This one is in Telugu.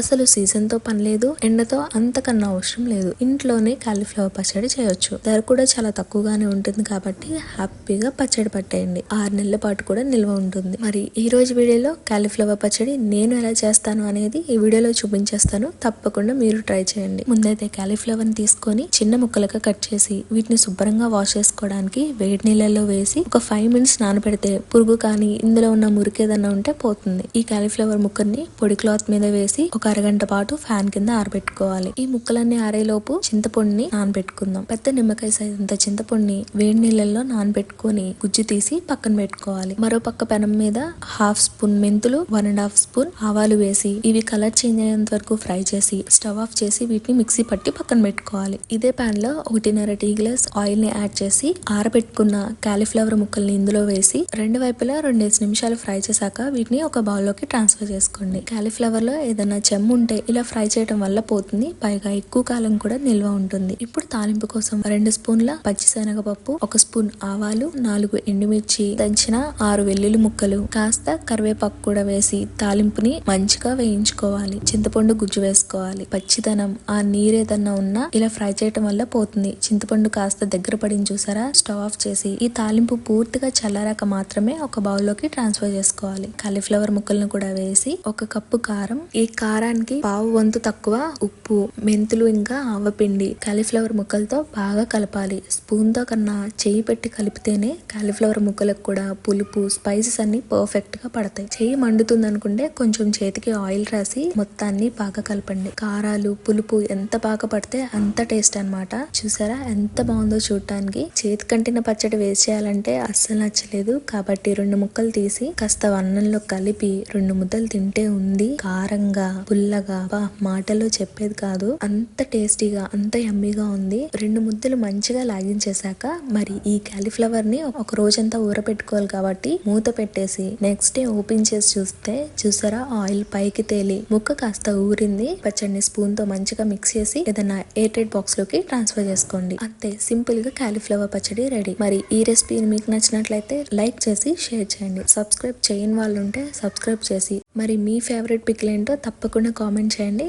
అసలు సీజన్తో పని లేదు ఎండతో అంతకన్నా అవసరం లేదు. ఇంట్లోనే కాలీఫ్లవర్ పచ్చడి చేయొచ్చు. ధర కూడా చాలా తక్కువగానే ఉంటుంది కాబట్టి హ్యాపీగా పచ్చడి పట్టేయండి. ఆరు నెలల పాటు కూడా నిల్వ ఉంటుంది. మరి ఈ రోజు వీడియోలో కాలీఫ్లవర్ పచ్చడి నేను ఎలా చేస్తాను అనేది ఈ వీడియోలో చూపించేస్తాను. తప్పకుండా మీరు ట్రై చేయండి. ముందైతే కాలీఫ్లవర్ని తీసుకొని చిన్న ముక్కలుగా కట్ చేసి వీటిని శుభ్రంగా వాష్ చేసుకోవడానికి వేడి నీళ్ళల్లో వేసి ఒక ఫైవ్ మినిట్స్ నానబెడితే పురుగు కానీ ఇందులో ఉన్న మురికి ఏదన్నా ఉంటే పోతుంది. ఈ కాలీఫ్లవర్ ముక్కర్ని పొడి క్లాత్ మీద వేసి ఒక అరగంట పాటు ఫ్యాన్ కింద ఆరబెట్టుకోవాలి. ఈ ముక్కలన్నీ ఆరేలోపు చింతపొడిని నానబెట్టుకుందాం. పెద్ద నిమ్మకాయ సైజ్ అంత చింతపొడిని వేడి నీళ్ళల్లో నానబెట్టుకొని గుజ్జు తీసి పక్కన పెట్టుకోవాలి. మరో పక్క పెనం మీద హాఫ్ స్పూన్ మెంతులు వన్ అండ్ హాఫ్ స్పూన్ ఆవాలు వేసి ఇవి కలర్ చేంజ్ అయ్యేంత వరకు ఫ్రై చేసి స్టవ్ ఆఫ్ చేసి వీటిని మిక్సీ పట్టి పక్కన పెట్టుకోవాలి. ఇదే పాన్లో ఒకటిన్నర టీ గ్లాస్ ఆయిల్ని యాడ్ చేసి ఆరబెట్టుకున్న కాలీఫ్లవర్ ముక్కల్ని ఇందులో వేసి రెండు వైపులా రెండేసి నిమిషాలు ఫ్రై చేశాక వీటిని ఒక బౌల్లోకి ట్రాన్స్ఫర్ చేసుకోండి. కాలీఫ్లవర్లో ఏదైనా జమ్ము ఉంటే ఇలా ఫ్రై చేయడం వల్ల పోతుంది. పైగా ఎక్కువ కాలం కూడా నిల్వ ఉంటుంది. ఇప్పుడు తాలింపు కోసం రెండు స్పూన్ల పచ్చిశనగపప్పు ఒక స్పూన్ ఆవాలు నాలుగు ఎండుమిర్చి దంచిన ఆరు వెల్లుల్లి ముక్కలు కాస్త కరివేపాకు కూడా వేసి తాలింపుని మంచిగా వేయించుకోవాలి. చింతపండు గుజ్జు వేసుకోవాలి. పచ్చిదనం ఆ నీరేదన్నా ఉన్నా ఇలా ఫ్రై చేయటం వల్ల పోతుంది. చింతపండు కాస్త దగ్గర పడింది చూసారా? స్టవ్ ఆఫ్ చేసి ఈ తాలింపు పూర్తిగా చల్లారాక మాత్రమే ఒక బౌల్లోకి ట్రాన్స్ఫర్ చేసుకోవాలి. కాలీఫ్లవర్ ముక్కలను కూడా వేసి ఒక కప్పు కారం ఈ కారం కారానికి పావు వంతు తక్కువ ఉప్పు మెంతులు ఇంకా ఆవపిండి కాలీఫ్లవర్ ముక్కలతో బాగా కలపాలి. స్పూన్తో కన్నా చేయి పెట్టి కలిపితేనే కాలీఫ్లవర్ ముక్కలకు కూడా పులుపు స్పైసెస్ అన్ని పర్ఫెక్ట్గా పడతాయి. చేయి మండుతుంది అనుకుంటే కొంచెం చేతికి ఆయిల్ రాసి మొత్తాన్ని బాగా కలపండి. కారాలు పులుపు ఎంత బాగా పడితే అంత టేస్ట్ అన్నమాట. చూసారా? ఎంత బాగుందో చూడటానికి చేతి కంటిన పచ్చడి వేసి చేయాలంటే అస్సలు నచ్చలేదు. కాబట్టి రెండు ముక్కలు తీసి కాస్త అన్నంలో కలిపి రెండు ముద్దలు తింటే ఉంది. కారంగా పుల్లగా బా మాటలో చెప్పేది కాదు. అంత టేస్టీగా అంత యమ్మీగా ఉంది. రెండు ముద్దలు మంచిగా లాగించేశాక మరి ఈ క్యాలీఫ్లవర్ని ఒక రోజంతా ఊరపెట్టుకోవాలి కాబట్టి మూత పెట్టేసి నెక్స్ట్ డే ఓపెన్ చేసి చూస్తే చూసారా? ఆయిల్ పైకి తేలి ముక్క కాస్త ఊరింది. పచ్చడిని స్పూన్తో మంచిగా మిక్స్ చేసి ఏదైనా ఎయిటెడ్ బాక్స్లోకి ట్రాన్స్ఫర్ చేసుకోండి. అంతే సింపుల్గా కాలీఫ్లవర్ పచ్చడి రెడీ. మరి ఈ రెసిపీ మీకు నచ్చినట్లయితే లైక్ చేసి షేర్ చేయండి. సబ్స్క్రైబ్ చేయని వాళ్ళు ఉంటే సబ్స్క్రైబ్ చేసి మరి మీ ఫేవరెట్ పిక్లు ఏంటో తప్పకుండా కామెంట్ చేయండి.